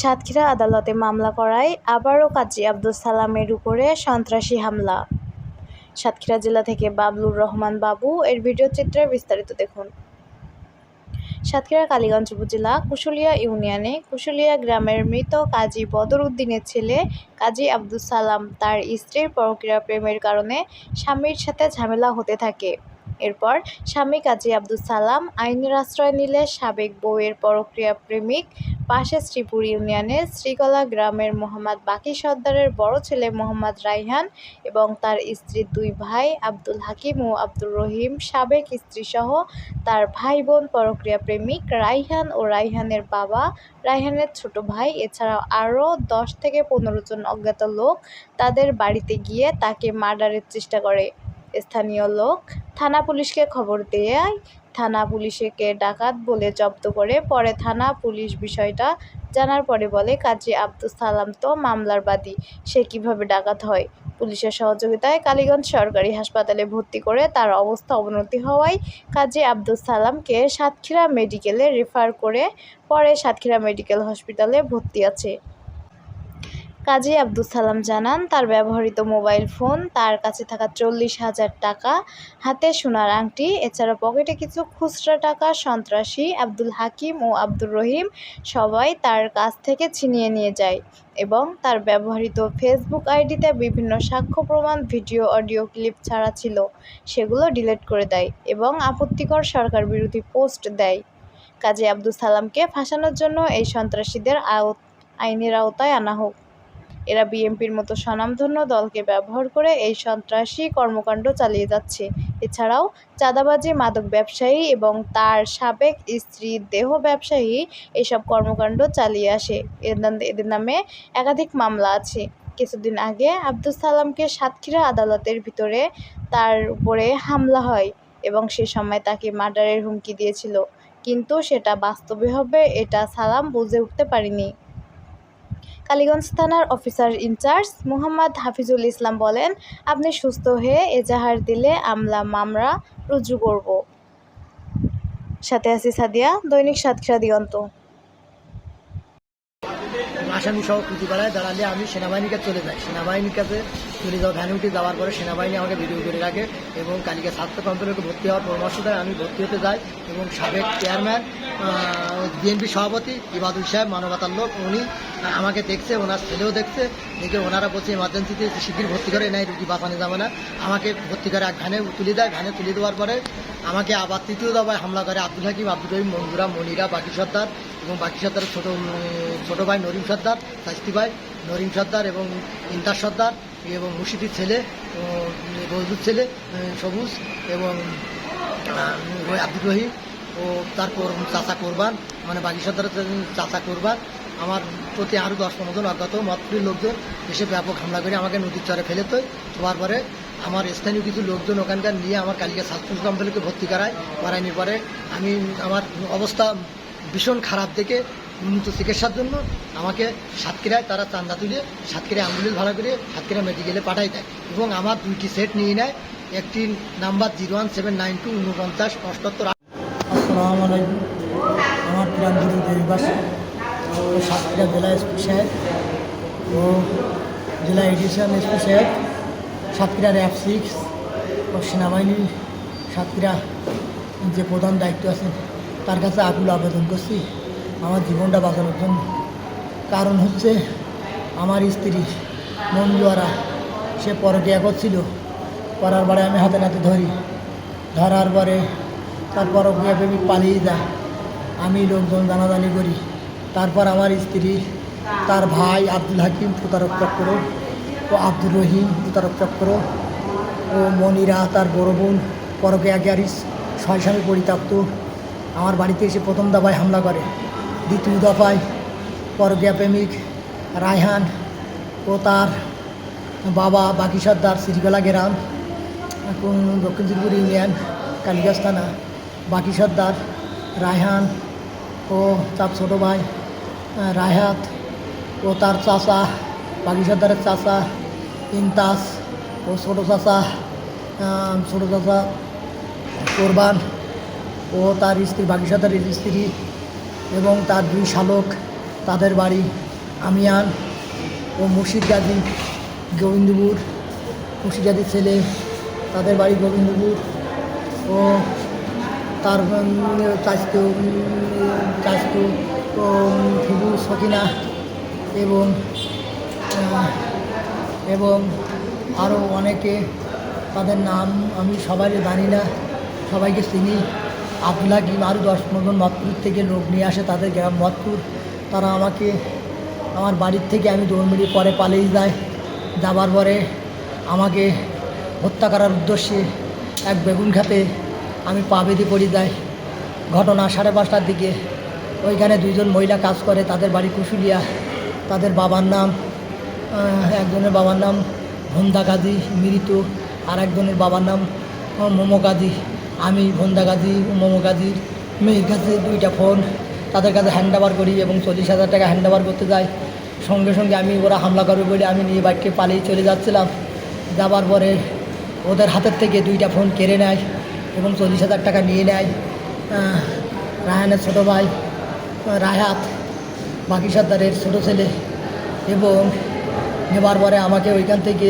সাতক্ষীরা আদালতে মামলা করায় আবারও কাজী আব্দুস সালামের উপরে সন্ত্রাসী হামলা। সাতক্ষীরা জেলা থেকে বাবলুর রহমান বাবু, এর ভিডিও চিত্রে বিস্তারিত দেখুন। সাতক্ষীরা কালীগঞ্জ উপজেলা কুশুলিয়া ইউনিয়নে কুশুলিয়া গ্রামের মৃত কাজী বদর উদ্দিনের ছেলে কাজী আব্দুস সালাম তার স্ত্রীর পরকীয়া প্রেমের কারণে স্বামীর সাথে ঝামেলা হতে থাকে। এরপর স্বামী কাজী আব্দুস সালাম আইনের আশ্রয় নিলে সাবেক বউয়ের পরক্রিয়া প্রেমিক পাশে শ্রীপুর ইউনিয়নের শ্রীকলা গ্রামের মোহাম্মদ বাকি সর্দারের বড় ছেলে মোহাম্মদ রাইহান এবং তার স্ত্রীর দুই ভাই আব্দুল হাকিম ও আব্দুর রহিম সাবেক স্ত্রীসহ তার ভাই বোন পরক্রিয়া প্রেমিক রাইহান ও রাইহানের বাবা রাইহানের ছোট ভাই, এছাড়াও আরও দশ থেকে পনেরো জন অজ্ঞাত লোক তাদের বাড়িতে গিয়ে তাকে মার্ডারের চেষ্টা করে। স্থানীয় লোক থানা পুলিশকে খবর দেয় থানা পুলিশকে ডাকাত বলে জব্দ করে, পরে থানা পুলিশ বিষয়টা জানার পরে বলে, কাজী আব্দুল সালাম তো মামলার বাদী, সে কীভাবে ডাকাত হয়? পুলিশের সহযোগিতায় কালীগঞ্জ সরকারি হাসপাতালে ভর্তি করে তার অবস্থা অবনতি হওয়ায় কাজী আব্দুল সালামকে সাতক্ষীরা মেডিকেলে রেফার করে পরে সাতক্ষীরা মেডিকেল হসপিটালে ভর্তি আছে। কাজী আব্দুল সালাম জানান, তার ব্যবহৃত মোবাইল ফোন, তার কাছে থাকা চল্লিশ হাজার টাকা, হাতে সোনার আংটি, এছাড়া পকেটে কিছু খুচরা টাকা, সন্ত্রাসী আব্দুল হাকিম ও আব্দুর রহিম সবাই তার কাছ থেকে ছিনিয়ে নিয়ে যায় এবং তার ব্যবহৃত ফেসবুক আইডিতে বিভিন্ন সাক্ষ্য প্রমাণ, ভিডিও, অডিও ক্লিপ ছাড়া ছিল, সেগুলো ডিলিট করে দেয় এবং আপত্তিকর সরকার বিরোধী পোস্ট দেয়। কাজী আব্দুল সালামকে ফাঁসানোর জন্য এই সন্ত্রাসীদের আইনের আওতায় আনা হোক। এরা বিএনপির মতো স্বনামধন্য দলকে ব্যবহার করে এই সন্ত্রাসী কর্মকাণ্ড চালিয়ে যাচ্ছে। এছাড়াও চাঁদাবাজি, মাদক ব্যবসায়ী এবং তার সাবেক স্ত্রী, দেহ ব্যবসায়ী এসব কর্মকাণ্ড চালিয়ে আসে। এদের নামে একাধিক মামলা আছে। কিছুদিন আগে আব্দুল সালামকে সাতক্ষীরা আদালতের ভিতরে তার উপরে হামলা হয় এবং সে সময় তাকে মার্ডারের হুমকি দিয়েছিল। কিন্তু সেটা বাস্তবে হবে এটা সালাম বুঝে উঠতে পারেনি। কালীগঞ্জ থানার officer in charge Mohammad Hafizul Islam বলেন, আপনি সুস্থ হয়ে এজাহার দিলে আমলা মামলা রুজু করব। সাথে আছি সাদিয়া, দৈনিক সাতক্ষীরা দিগন্ত। আসামি সহ কুচিপাড়ায় দাঁড়ালে আমি সেনাবাহিনীর কাছে চলে যাই। সেনাবাহিনীর কাছে চলে যাওয়া ভ্যানে উঠে যাওয়ার পরে সেনাবাহিনী আমাকে ভিডিও করে রাখে এবং কালিকা স্বাস্থ্য কমপ্লেক্সে ভর্তি হওয়ার পরামর্শ দেয়। আমি ভর্তি হতে যাই এবং সাবেক চেয়ারম্যান বিএনপি সভাপতি ইবাদুল সাহেব, মানবতার লোক, উনি আমাকে দেখছে, ওনার ছেলেও দেখছে, দেখে ওনারা বলছে ইমার্জেন্সিতে শিগগির ভর্তি করে নেয় রুগী বাঁচানো যাবে না। আমাকে ভর্তি করে এক ভ্যানে তুলে দেয়। ভ্যানে তুলে দেওয়ার পরে আমাকে আবার তৃতীয় দফায় হামলা করে আব্দুল হাকিম, আব্দুল রহিম মঞ্জুরা, মনিরা, বাকি সর্দার এবং বাকি সর্দারের ছোট ছোট ভাই নরিম সর্দার, শাস্তি ভাই নরিম সর্দার এবং ইন্তার সর্দার এবং মুর্শিদির ছেলে বজুর ছেলে সবুজ এবং আব্দুল রহিম ও তারপর চাচা কোরবান মানে বাকি সর্দারের চাচা কোরবান। আমার প্রতি আরও দশ পনেরো জন অজ্ঞাত মতপ্রিয় লোকজন এসে ব্যাপক হামলা করে আমাকে নদীর চরে ফেলে তো হওয়ার পরে আমার স্থানীয় কিছু লোকজন ওখানকার নিয়ে আমার কালিকা স্বাস্থ্য কমপ্লেক্সে ভর্তি করায় করায়নি পরে আমি আমার অবস্থা ভীষণ খারাপ দেখে উন্নত চিকিৎসার জন্য আমাকে সাতক্ষীরায় তারা চান্দা তুলে সাতক্ষীরা অ্যাম্বুলেন্স ভাড়া করে সাতক্ষীরা মেডিকেলে পাঠাই দেয় এবং আমার দুইটি সেট নিয়ে নেয়। একটি number zero one seven nine two উনপঞ্চাশ অষ্টাত্তর আমার ও সাতক্ষীরা জেলা এসপি সাহেব ও জেলা এডিশন এসপি সাহেব। সাতক্ষীরা র্যাব সিক্স ও সেনাবাহিনীর সাতক্ষীরা যে প্রধান দায়িত্ব আছেন তার কাছে আকুল আবেদন করছি আমার জীবনটা বাঁচানোর জন্য। কারণ হচ্ছে আমার স্ত্রী মঞ্জুয়ারা, সে পরকিয়া করছিল করার পরে আমি হাতে নাতে ধরি। ধরার পরে তার পরকিয়া প্রেমিক পালিয়ে যায় আমি লোকজন জানাজানি করি। তারপর আমার স্ত্রী, তার ভাই আব্দুল হাকিম প্রতারক চক্র ও আব্দুর রহিম প্রতারক চক্র ও মনিরা, তার বড় বোন পরকিয়া গ্যারিস ছয় পরিত্যক্ত। আমার বাড়িতে এসে প্রথম দফায় হামলা করে। দ্বিতীয় দফায় পরকিয়া প্রেমিক রায়হান ও তার বাবা বাকি সর্দার শ্রীকলা গ্রাম। এখন দক্ষিণ দিনপুর ইউনিয়ন কালিগাছ থানা। বাকি সর্দার রায়হান ও তার ছোটো ভাই রায়হাত ও তার চাচা, বাকি সর্দারের চাচা ইনতাস, ও ছোটো চাচা ছোটো চাচা, কোরবান, ও তার স্ত্রী, বাকি সর্দারের স্ত্রী এবং তার দুই শালক, তাদের বাড়ি আমিয়ান ও মুর্শিদ গাজী গোবিন্দপুর। মুর্শিদ গাজীর ছেলে, তাদের বাড়ি গোবিন্দপুর ও তার চাচতো চাচতো ফিবু সকিনা এবং এবং আরও অনেকে তাদের নাম আমি সবাই জানি না, সবাইকে চিনি। আবদুল্লাহ কি আরও দশ পনেরো মতপুর থেকে লোক নিয়ে আসে তাদের গ্রাম মতপুর তারা আমাকে, আমার বাড়ির থেকে আমি দৌড় মেরিয়ে পরে পালিয়ে যায়। যাবার পরে আমাকে হত্যা করার উদ্দেশ্যে এক বেগুন খাতে আমি পা বেঁধে পড়ে যাই। ঘটনা সাড়ে পাঁচটার দিকে। ওইখানে দুইজন মহিলা কাজ করে, তাদের বাড়ি কুশুলিয়া। তাদের বাবার নাম একজনের বাবার নাম ভন্দা গাজী মৃত, আর একজনের বাবার নাম মোমো গাজী আমি ভন্দা ও মোমো গাজীর মেয়ের কাছে দুইটা ফোন তাদের কাছে হ্যান্ড ওভার করি এবং চল্লিশ হাজার টাকা হ্যান্ড ওভার করতে যাই। সঙ্গে সঙ্গে আমি ওরা হামলা করবে বলে আমি নিয়ে বাইককে পালিয়ে চলে যাচ্ছিলাম। যাবার পরে ওদের হাতের থেকে দুইটা ফোন কেড়ে নেয় এবং চল্লিশ হাজার টাকা নিয়ে নেয়। রায়হানের ছোটো ভাই রায়হাত বাকি সর্দারের ছোটো ছেলে এবং নেবার পরে আমাকে ওইখান থেকে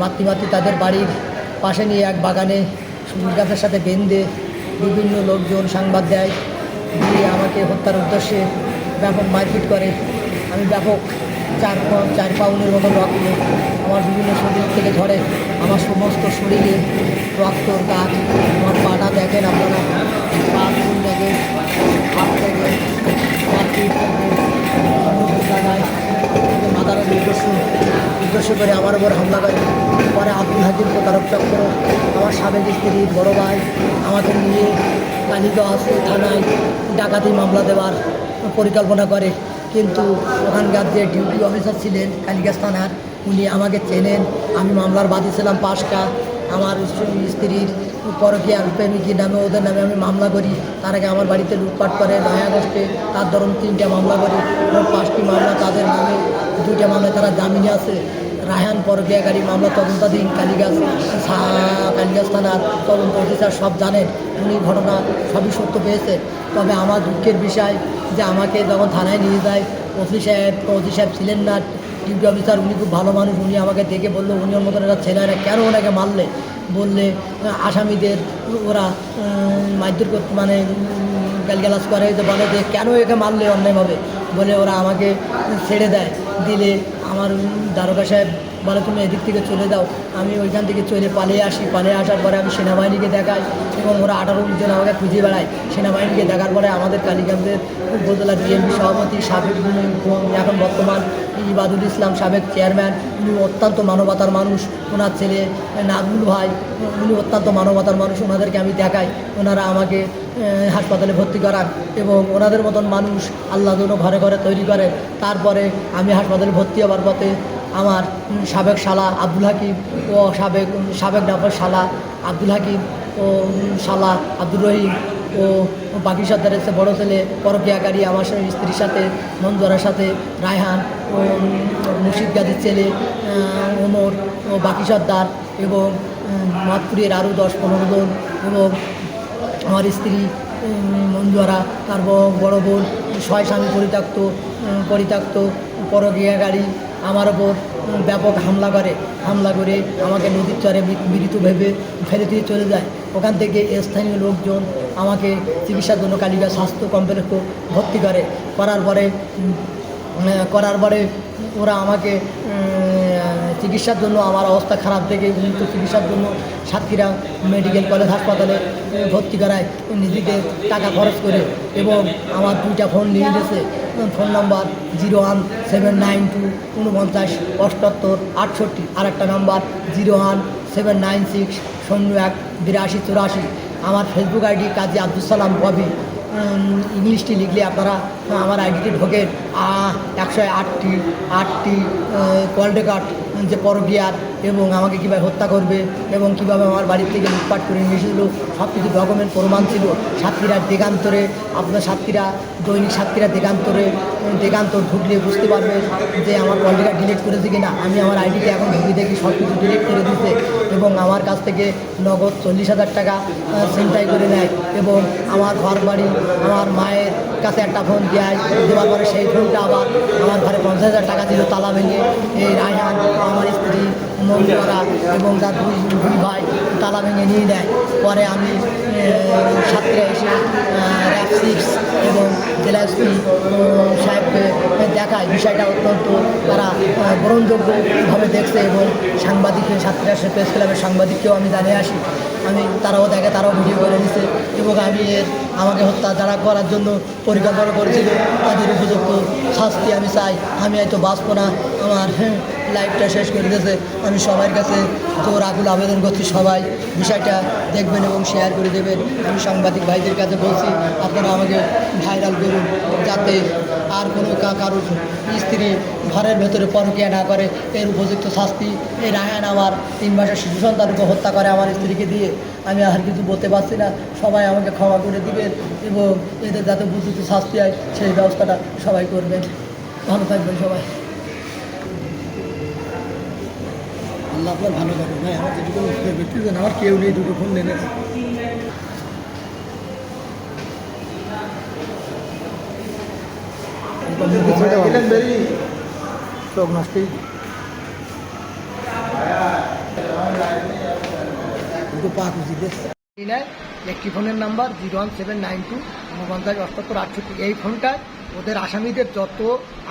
মাতৃ মাতৃ তাদের বাড়ির পাশে নিয়ে এক বাগানে সবুজ গাছের সাথে বেঁধে বিভিন্ন লোকজন সংবাদ দেয়, দিয়ে আমাকে হত্যার উদ্দেশ্যে ব্যাপক মারপিট করে। আমি ব্যাপক চার চার পাউনের মতো রক্ত আমার বিভিন্ন শরীর থেকে ঝরে। আমার সমস্ত শরীরে রক্ত গাছ আমার পাটা দেখেন আপনারা। পা ফুল থেকে হাত মাথার উদ্দেশ্য উদ্দেশ্য করে আমার উপর হামলা করে। পরে আব্দুল হাকিম প্রতারক চক্র, আমার সাবেক স্ত্রী, বড় ভাই, আমাদের নিয়ে কালীগঞ্জ থানায় ডাকাতি মামলা দেওয়ার পরিকল্পনা করে। কিন্তু ওখানকার যে ডিউটি অফিসার ছিলেন, কালীগাছ থানার, উনি আমাকে চেনেন। আমি মামলার বাদী ছিলাম পাঁচটা। আমার স্ত্রীর পরকীয়া প্রেমিকীর নামে, ওদের নামে আমি মামলা করি। তার আগে আমার বাড়িতে লুটপাট করে নয় আগস্টে তার ধরুন তিনটা মামলা করি। পাঁচটি মামলা তাদের নামে, দুইটা মামলায় তারা জামিনে আছে। রায়হান পরকীয়াকারী মামলা তদন্তাধীন কালীগাছ কালীগাছ থানার তদন্ত অফিসার সব জানেন। উনি ঘটনা সবই সত্য পেয়েছে। তবে আমার দুঃখের বিষয় যে আমাকে যখন থানায় নিয়ে যায়, ওসি সাহেব ওসি সাহেব ছিলেন না। ডিউটি অফিসার, উনি খুব ভালো মানুষ। উনি আমাকে দেখে বলল, উনি ওর মতন একটা ছেলেরা কেন ওনাকে মারলে? বললে আসামিদের ওরা মারধর করতে মানে গালিগালাজ করে যে বলে যে, কেন একে মারলে অন্যায়ভাবে? বলে, ওরা আমাকে ছেড়ে দেয়। দিলে আমার দারোগা সাহেব বলে তুমি এদিক থেকে চলে যাও। আমি ওইখান থেকে চলে পালিয়ে আসি। পালিয়ে আসার পরে আমি সেনাবাহিনীকে দেখাই এবং ওরা আঠারো জন আমাকে খুঁজে বেড়ায়। সেনাবাহিনীকে দেখার পরে আমাদের কালীগঞ্জের উপজেলা বিএনপি সভাপতি সাবেক এখন বর্তমান ইবাদুল ইসলাম সাবেক চেয়ারম্যান, উনি অত্যন্ত মানবতার মানুষ। ওনার ছেলে নাজমুল ভাই, উনি অত্যন্ত মানবতার মানুষ। ওনাদেরকে আমি দেখাই। ওনারা আমাকে হাসপাতালে ভর্তি করান এবং ওনাদের মতন মানুষ আল্লাহ ঘরে ঘরে তৈরি করে। তারপরে আমি হাসপাতালে ভর্তি হওয়ার পথে আমার সাবেক শালা আব্দুল হাকিম ও সাবেক সাবেক ডাফর শালা আব্দুল হাকিম ও শালা আব্দুর রহিম ও বাকি সর্দারের বড়ো ছেলে পরকিয়াকারী আমার স্ত্রীর সাথে মঞ্জুরার সাথে রায়হান ও মুর্শিদ গাজীর ছেলে ওমর ও বাকি সর্দার এবং মাতপুরের আরও দশ পনেরো জন এবং আমার স্ত্রী উম, মঞ্জুয়ারা তার বড় বোন ছয় স্বামী পরিত্যক্ত পরিত্যক্ত পরকীয়া গাড়ি আমার ওপর ব্যাপক হামলা করে হামলা করে আমাকে নদীর চরে মৃত ভেবে ফেলে দিয়ে চলে যায়। ওখান থেকে স্থানীয় লোকজন আমাকে চিকিৎসার জন্য কালিকা স্বাস্থ্য কমপ্লেক্সে ভর্তি করে। করার পরে করার পরে ওরা আমাকে চিকিৎসার জন্য আমার অবস্থা খারাপ থেকে উন্নত চিকিৎসার জন্য সাতক্ষীরা মেডিকেল কলেজ হাসপাতালে ভর্তি করায়। নিজেদের টাকা খরচ করে এবং আমার দুইটা ফোন নিয়ে গেছে phone number zero one seven nine two উনপঞ্চাশ অষ্টাত্তর আটষট্টি। আর একটা number zero one seven nine six শূন্য এক বিরাশি চুরাশি। আমার ফেসবুক আইডি কাজী আব্দুল সালাম ববি। ইংলিশটি লিখলে আপনারা আমার আইডিটি ঢোকেন একশো আটটি আটটি কল রেকর্ড, যে পরগিয়ার এবং আমাকে কীভাবে হত্যা করবে এবং কীভাবে আমার বাড়ির থেকে লুটপাট করে নিয়ে সব কিছু ডকুমেন্ট প্রমাণ ছিল। সাতক্ষীরার দিগান্তরে, আপনার সাতক্ষীরা, দৈনিক সাতক্ষীরা দিগান্তরে দিগান্তর ঢুকলে বুঝতে পারবে যে আমার কল রেকর্ড ডিলিট করেছে কি না আমি আমার আইডিতে এখন ঢুকি দেখি সব কিছু ডিলিট করে দিতে এবং আমার কাছ থেকে নগদ চল্লিশ হাজার টাকা ছিনতাই করে নেয় এবং আমার ঘর বাড়ি, আমার মায়ের কাছে একটা ফোন দেয়, দেওয়ার পরে সেই ফোনটা আবার আমার ঘরে পঞ্চাশ হাজার টাকা ছিল, তালা ভেঙে এই রায়হান, আমার স্ত্রী মঞ্জুরা এবং তার দুই ভাই তালা ভেঙে নিয়ে নেয়। পরে আমি সাতটা এসে র্যাপ সিক্স এবং জেলা এসপি সাহেবকে দেখায়। বিষয়টা অত্যন্ত তারা গ্রহণযোগ্যভাবে দেখছে এবং সাংবাদিককে সাতক্ষীরা প্রেস ক্লাবের সাংবাদিককেও আমি জানিয়ে আসি। আমি তারাও দেখে, তারাও ভিডিও করে নিছে এবং আমি এর, আমাকে হত্যা যারা করার জন্য পরিকল্পনা করেছিল, তাদের উপযুক্ত শাস্তি আমি চাই। আমি হয়তো বাঁচবো না। আমার লাইফটা শেষ করে দিয়েছে আমি সবার কাছে জোর আকুল আবেদন করছি সবাই। বিষয়টা দেখবেন এবং শেয়ার করে দেবেন। আমি সাংবাদিক ভাইদের কাছে বলছি, আপনারা আমাকে ভাইরাল করুন যাতে আর কোনো কারোর স্ত্রী ঘরের ভেতরে পরকিয়া না করে। এর উপযুক্ত শাস্তি, এই রায়হান আমার তিন মাসের শিশু সন্তানকে হত্যা করে আমার স্ত্রীকে দিয়ে। আমি আর কিছু বলতে পারছি না। সবাই আমাকে ক্ষমা করে দিবেন এবং এদের যাতে উপযুক্ত শাস্তি হয়, সেই ব্যবস্থাটা সবাই করবেন। ভালো থাকবেন সবাই। আল্লাহ আপনার ভালো থাকবেন ভাই, আমার যেটুকু ব্যক্তি আমার কেউ নেই, দুটো ফোন নেনে একটি ফোনের number, zero one seven nine two, উনপঞ্চাশ অষ্টাত্তর আটষট্টি। এই ফোনটায় ওদের আসামিদের যত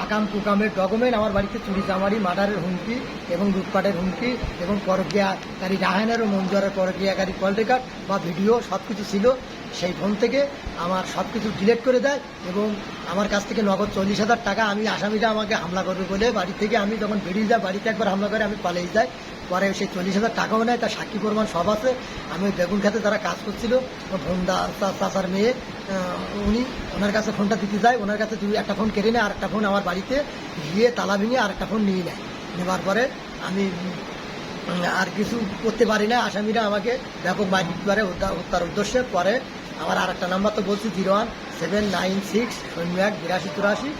আকাম কুকামের ডকুমেন্ট আমার বাড়িতে চুরি চামারি মার্ডারের হুমকি এবং লুটপাটের হুমকি এবং পরকিয়াকারী রাহানের ও মঞ্জুরের পরকিয়াকারী কল রেকর্ড বা ভিডিও সব কিছু ছিল। সেই ফোন থেকে আমার সব কিছু ডিলেট করে দেয় এবং আমার কাছ থেকে নগদ চল্লিশ হাজার টাকা আমি আসামিরা আমাকে হামলা করবে বলে বাড়ি থেকে আমি যখন বেরিয়ে যাই, বাড়িতে একবার হামলা করে আমি পালিয়ে যাই। পরে সেই চল্লিশ হাজার টাকাও নেয়, তার সাক্ষী প্রমাণ সব আছে। আমি বেগুন খেতে তারা কাজ করছিল। ভোন্দা চাচার মেয়ে উনি ওনার কাছে ফোনটা দিতে যায়। ওনার কাছে দুই, একটা ফোন কেড়ে নেয় আর একটা ফোন আমার বাড়িতে গিয়ে তালা ভেঙে আর একটা ফোন নিয়ে নেয়। নেওয়ার পরে আমি আর কিছু করতে পারি না। আসামিরা আমাকে ব্যাপক করে হত্যা- হত্যার উদ্দেশ্যে পরে আমার আর একটা নাম্বার তো বলছি, zero one seven nine six শূন্য এক বিরাশি চুরাশি।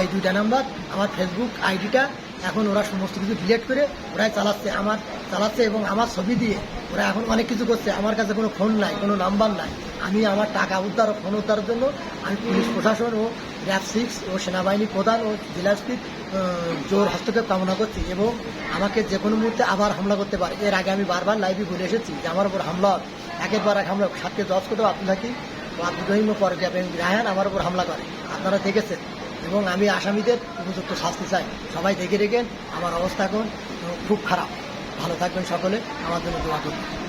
এই দুইটা নাম্বার, আমার ফেসবুক আইডিটা, এখন ওরা সমস্ত কিছু ডিলেট করে ওরাই চালাচ্ছে, আমার চালাচ্ছে এবং আমার ছবি দিয়ে ওরা এখন অনেক কিছু করছে। আমার কাছে কোনো ফোন নাই, কোনো নাম্বার নাই। আমি আমার টাকা উদ্ধার ফোন উদ্ধারের জন্য আমি পুলিশ প্রশাসন ও র্যাব সিক্স ও সেনাবাহিনী প্রধান ও জেলা স্পিড জোর হস্তক্ষেপ কামনা করছি এবং আমাকে যে কোনো মুহূর্তে আবার হামলা করতে পারে। এর আগে আমি বারবার লাইভে বলে এসেছি যে আমার উপর হামলা। একের পর এক হামলা সাতকে দশ কোটি আব্দুল হাকিম ও আব্দুল রহিম পরে রায়হান, আমার উপর হামলা করে আপনারা দেখেছেন। এবং আমি আসামিদের উপযুক্ত শাস্তি চাই। সবাই দেখে রেখেন, আমার অবস্থা এখন খুব খারাপ। ভালো থাকবেন সকলে। আমার জন্য দোয়া করবেন